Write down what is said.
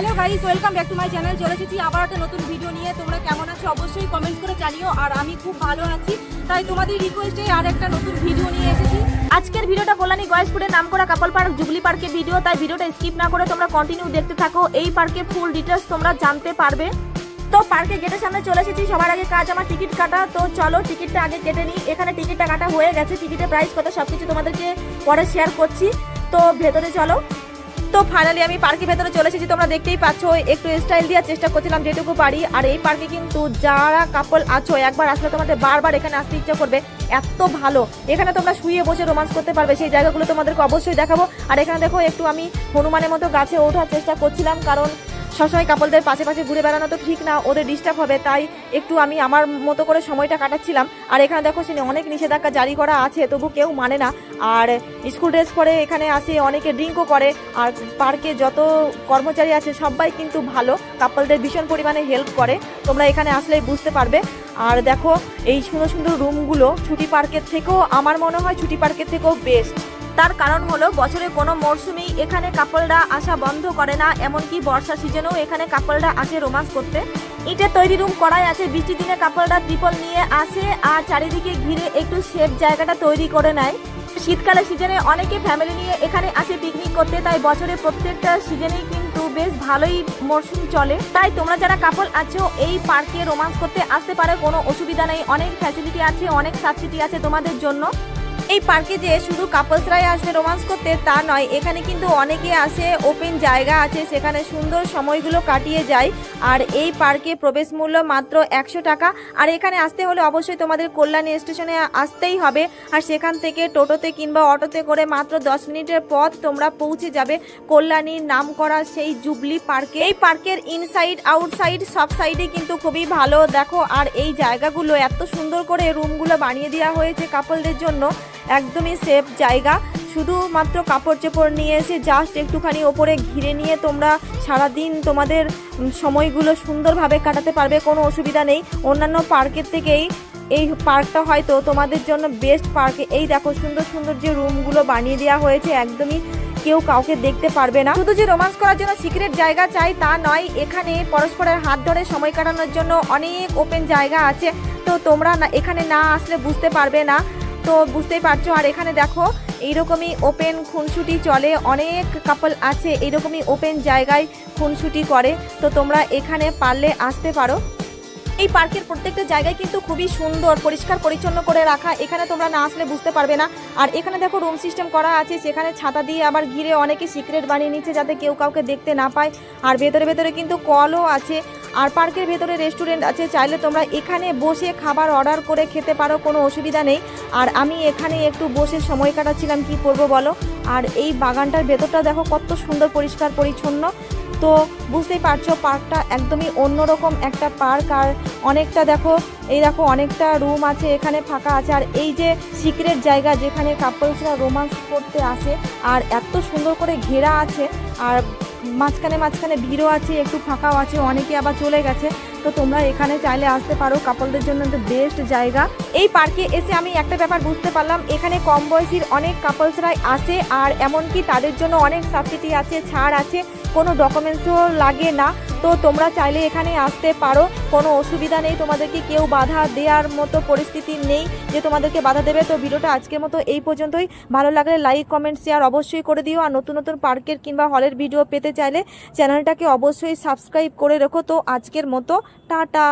Hello guys welcome back to my channel চলে এসেছি আবার একটা নতুন ভিডিও নিয়ে। তোমরা কেমন আছো অবশ্যই কমেন্ট করে জানিও। আর আমি খুব ভালো আছি, তাই তোমাদের রিকোয়েস্টে আর একটা নতুন ভিডিও নিয়ে এসেছি। আজকের ভিডিওটা কল্যাণী গয়েশপুরের নাম করা কাপল পার্ক জুবলি পার্কের ভিডিও তাই ভিডিওটা স্কিপ না করে তোমরা কন্টিনিউ দেখতে থাকো। এই পার্কের ফুল ডিটেলস তোমরা জানতে পারবে। তো পার্কে গেটের সামনে চলে এসেছি। সবার আগে কাজ, আমার টিকিট কাটা। তো চলো টিকিটটা আগে কেটে নিই। এখানে টিকিটটা কাটা হয়ে গেছে। টিকিটের প্রাইস কত, সবকিছু তোমাদেরকে পরে শেয়ার করছি। তো ভেতরে চলো। তো ফাইনালি আমি পার্কের ভেতরে চলে এসেছি, তোমরা দেখতেই পাচ্ছ, একটু স্টাইল দেওয়ার চেষ্টা করছিলাম যেটুকু পারি। আর এই পার্কে কিন্তু যারা কাপল আছো, একবার আসলে তোমাদের বারবার এখানে আসতে ইচ্ছা করবে, এত ভালো। এখানে তোমরা শুয়ে বসে রোমান্স করতে পারবে, সেই জায়গাগুলো তোমাদেরকে অবশ্যই দেখাবো। আর এখানে দেখো, একটু আমি হনুমানের মতো গাছে ওঠার চেষ্টা করছিলাম, কারণ সবসময় কাপলদের পাশে পাশে ঘুরে বেড়ানো তো ঠিক না, ওদের ডিস্টার্ব হবে, তাই একটু আমি আমার মতো করে সময়টা কাটাচ্ছিলাম। আর এখানে দেখো শুনে অনেক নিষেধাজ্ঞা জারি করা আছে, তবু কেউ মানে না। আর স্কুল ড্রেস পরে এখানে আসে, অনেকে ড্রিঙ্কও করে, আর পার্কে যত কর্মচারী আছে, সবাই কিন্তু ভালো। কাপলদের ভীষণ পরিমাণে হেল্প করে। তোমরা এখানে আসলেই বুঝতে পারবে। আর দেখো, এই সুন্দর সুন্দর রুমগুলো ছুটি পার্কের থেকেও, আমার মনে হয় ছুটি পার্কের থেকেও বেস্ট তার কারণ হলো বছরে কোনো মরশুমেই এখানে কাপলরা আসা বন্ধ করে না, এমনকি বর্ষা সিজনেও এখানে কাপলরা আসে রোমান্স করতে। ইটের তৈরি রুম করাই আছে, বৃষ্টির দিনে কাপলরা ত্রিপল নিয়ে আসে আর চারিদিকে ঘিরে একটু সেফ জায়গাটা তৈরি করে নেয়। শীতকালে সিজনে অনেকে ফ্যামিলি নিয়ে এখানে আসে পিকনিক করতে, তাই বছরে প্রত্যেকটা সিজনেই কিন্তু বেশ ভালোই মরশুম চলে। তাই তোমরা যারা কাপল আছো, এই পার্কে রোমান্স করতে আসতে পারো, কোনো অসুবিধা নেই। অনেক ফ্যাসিলিটি আছে, অনেক সাবসিডি আছে তোমাদের জন্য। এই পার্কে যে শুধু কাপলসরাই আসবে রোমান্স করতে, তা নয়, এখানে কিন্তু অনেকে আসে ওপেন জায়গা আছে, সেখানে সুন্দর সময়গুলো কাটিয়ে যায়। আর এই পার্কে প্রবেশ মূল্য মাত্র একশো টাকা। আর এখানে আসতে হলে অবশ্যই তোমাদের কল্যাণী স্টেশনে আসতেই হবে। আর সেখান থেকে টোটোতে কিংবা অটোতে করে মাত্র দশ মিনিটের পথ তোমরা পৌঁছে যাবে কল্যাণীর নাম করা সেই জুবলি পার্কে। এই পার্কের ইনসাইড আউটসাইড সব সাইডে কিন্তু খুবই ভালো। দেখো, আর এই জায়গাগুলো এত সুন্দর করে রুমগুলো বানিয়ে দেওয়া হয়েছে কাপলদের জন্য। একদমই সেফ জায়গা। শুধুমাত্র কাপড় চোপড় নিয়ে এসে জাস্ট একটুখানি ওপরে ঘিরে নিয়ে তোমরা সারাদিন তোমাদের সময়গুলো সুন্দরভাবে কাটাতে পারবে, কোনো অসুবিধা নেই। অন্যান্য পার্কের থেকেই এই পার্কটা হয়তো তোমাদের জন্য বেস্ট পার্কে এই দেখো, সুন্দর সুন্দর যে রুমগুলো বানিয়ে দেওয়া হয়েছে, একদমই কেউ কাউকে দেখতে পারবে না। শুধু যে রোমান্স করার জন্য সিক্রেট জায়গা চাই তা নয়, এখানে পরস্পরের হাত ধরে সময় কাটানোর জন্য অনেক ওপেন জায়গা আছে। তো তোমরা না, এখানে না আসলে বুঝতে পারবে না। তো বুঝতেই পারছ। আর এখানে দেখো, এইরকমই ওপেন খুনসুটি চলে। অনেক কাপল আছে, এইরকমই ওপেন জায়গায় খুনসুটি করে। তো তোমরা এখানে পারলে আসতে পারো। এই পার্কের প্রত্যেকটা জায়গায় কিন্তু খুবই সুন্দর, পরিষ্কার, পরিচ্ছন্ন করে রাখা। এখানে তোমরা না আসলে বুঝতে পারবে না। আর এখানে দেখো রুম সিস্টেম করা আছে, সেখানে ছাতা দিয়ে আবার ঘিরে অনেকে সিক্রেট বানিয়ে নিচ্ছে যাতে কেউ কাউকে দেখতে না পায়। আর ভেতরে ভেতরে কিন্তু কলও আছে। আর পার্কের ভেতরে রেস্টুরেন্ট আছে, চাইলে তোমরা এখানে বসে খাবার অর্ডার করে খেতে পারো, কোনো অসুবিধা নেই। আর আমি এখানে একটু বসে সময় কাটাচ্ছিলাম, কি করব বলো? আর এই বাগানটার ভেতরটা দেখো কত সুন্দর, পরিষ্কার, পরিচ্ছন্ন। তো বুঝতেই পারছ, পার্কটা একদমই অন্যরকম একটা পার্ক। আর অনেকটা দেখো, এই দেখো অনেকটা রুম আছে, এখানে ফাঁকা আছে। আর এই যে সিক্রেট জায়গা যেখানে কাপলসরা রোমান্স করতে আসে, আর এত সুন্দর করে ঘেরা আছে। আর মাঝখানে মাঝখানে ভিড়ও আছে, একটু ফাঁকাও আছে, অনেকে আবার চলে গেছে। তো তোমরা এখানে চাইলে আসতে পারো, কাপলদের জন্য বেস্ট জায়গা। এই পার্কে এসে আমি একটা ব্যাপার বুঝতে পারলাম, এখানে কম বয়সীর অনেক কাপলসরাই আসে আর এমনকি তাদের জন্য অনেক সাবসিডি আছে, ছাড় আছে, কোনো ডকুমেন্টসও লাগে না। তো তোমরা চাইলে এখানে আসতে পারো। কোনো অসুবিধা নেই। তোমাদেরকে কেউ বাধা দেওয়ার মতো পরিস্থিতি নেই যে তোমাদেরকে বাধা দেবে। তো ভিডিওটা আজকের মতো এই পর্যন্তই। ভালো লাগলে লাইক, কমেন্ট, শেয়ার অবশ্যই করে দিও। আর নতুন নতুন পার্কের কিংবা হলের ভিডিও পেতে চাইলে চ্যানেলটাকে অবশ্যই সাবস্ক্রাইব করে রেখো। তো আজকের মতো, টাটা।